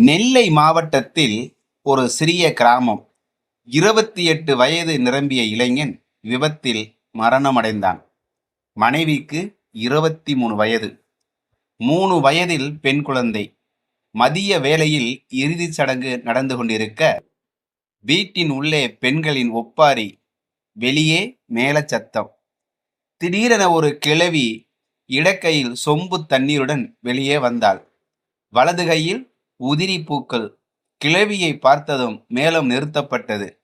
நெல்லை மாவட்டத்தில் ஒரு சிறிய கிராமம். இருபத்தி எட்டு வயது நிரம்பிய இளைஞன் விபத்தில் மரணமடைந்தான். மனைவிக்கு இருபத்தி மூணு வயது. மூணு வயதில் பெண் குழந்தை. மதிய வேளையில் இறுதிச் சடங்கு நடந்து கொண்டிருக்க வீட்டின் உள்ளே பெண்களின் ஒப்பாரி வெளியே மேலச்சத்தம் திடீரென ஒரு கிழவி இடக்கையில் சொம்பு தண்ணீருடன் வெளியே வந்தாள். வலது கையில் உதிரி பூக்கள் கிழவியை பார்த்ததும் மேலும் நிறுத்தப்பட்டது.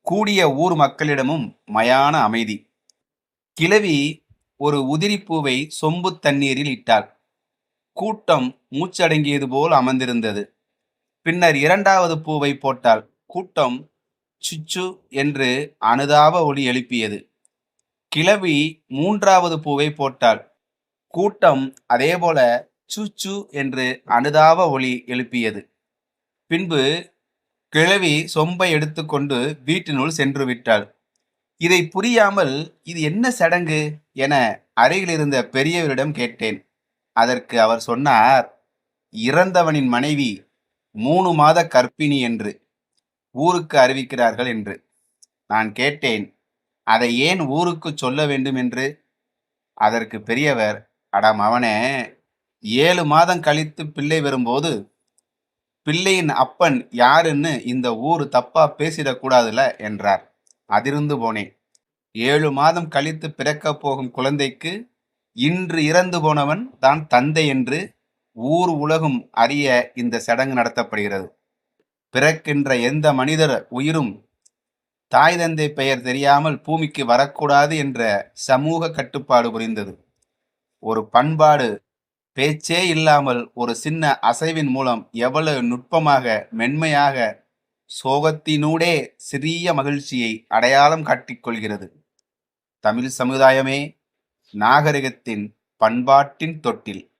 கூடிய ஊர் மக்களிடமும் மயான அமைதி. கிழவி ஒரு உதிரிப்பூவை சொம்பு தண்ணீரில் இட்டாள். கூட்டம் மூச்சடங்கியது போல் அமர்ந்திருந்தது. பின்னர் இரண்டாவது பூவை போட்டால் கூட்டம் சுச்சு என்று அனுதாப ஒளி எழுப்பியது. கிழவி மூன்றாவது பூவை போட்டாள். கூட்டம் அதேபோல சூச்சு என்று அனுதாப ஒளி எழுப்பியது. பின்பு கிழவி சொம்பை எடுத்துக்கொண்டு வீட்டினுள் சென்று விட்டாள் இதை புரியாமல் இது என்ன சடங்கு? என அருகிலிருந்த பெரியவரிடம் கேட்டேன். அதற்கு அவர் சொன்னார் இறந்தவனின் மனைவி மூணு மாத கர்ப்பிணி என்று ஊருக்கு அறிவிக்கிறார்கள் என்று. நான் கேட்டேன் அதை ஏன் ஊருக்கு சொல்ல வேண்டும் என்று? அதற்கு பெரியவர் அட மவனே ஏழு மாதம் கழித்து பிள்ளை வரும்போது பிள்ளையின் அப்பன் யாருன்னு இந்த ஊர் தப்பா பேசிடக்கூடாதுல என்றார். அதிர்ந்து போனேன். ஏழு மாதம் கழித்து பிறக்கப் போகும் குழந்தைக்கு இன்று இறந்து போனவன் தான் தந்தை என்று ஊர் உலகும் அறிய இந்த சடங்கு நடத்தப்படுகிறது. பிறக்கின்ற எந்த மனிதர் உயிரும் தாய் தந்தை பெயர் தெரியாமல் பூமிக்கு வரக்கூடாது என்ற சமூக கட்டுப்பாடு புரிந்தது. ஒரு பண்பாடு பேச்சே இல்லாமல் ஒரு சின்ன அசைவின் மூலம் எவ்வளவு நுட்பமாக மென்மையாக சோகத்தினூடே சிறிய மகிழ்ச்சியை அடையாளம் காட்டிக்கொள்கிறது. தமிழ் சமுதாயமே நாகரிகத்தின் பண்பாட்டின் தொட்டில்.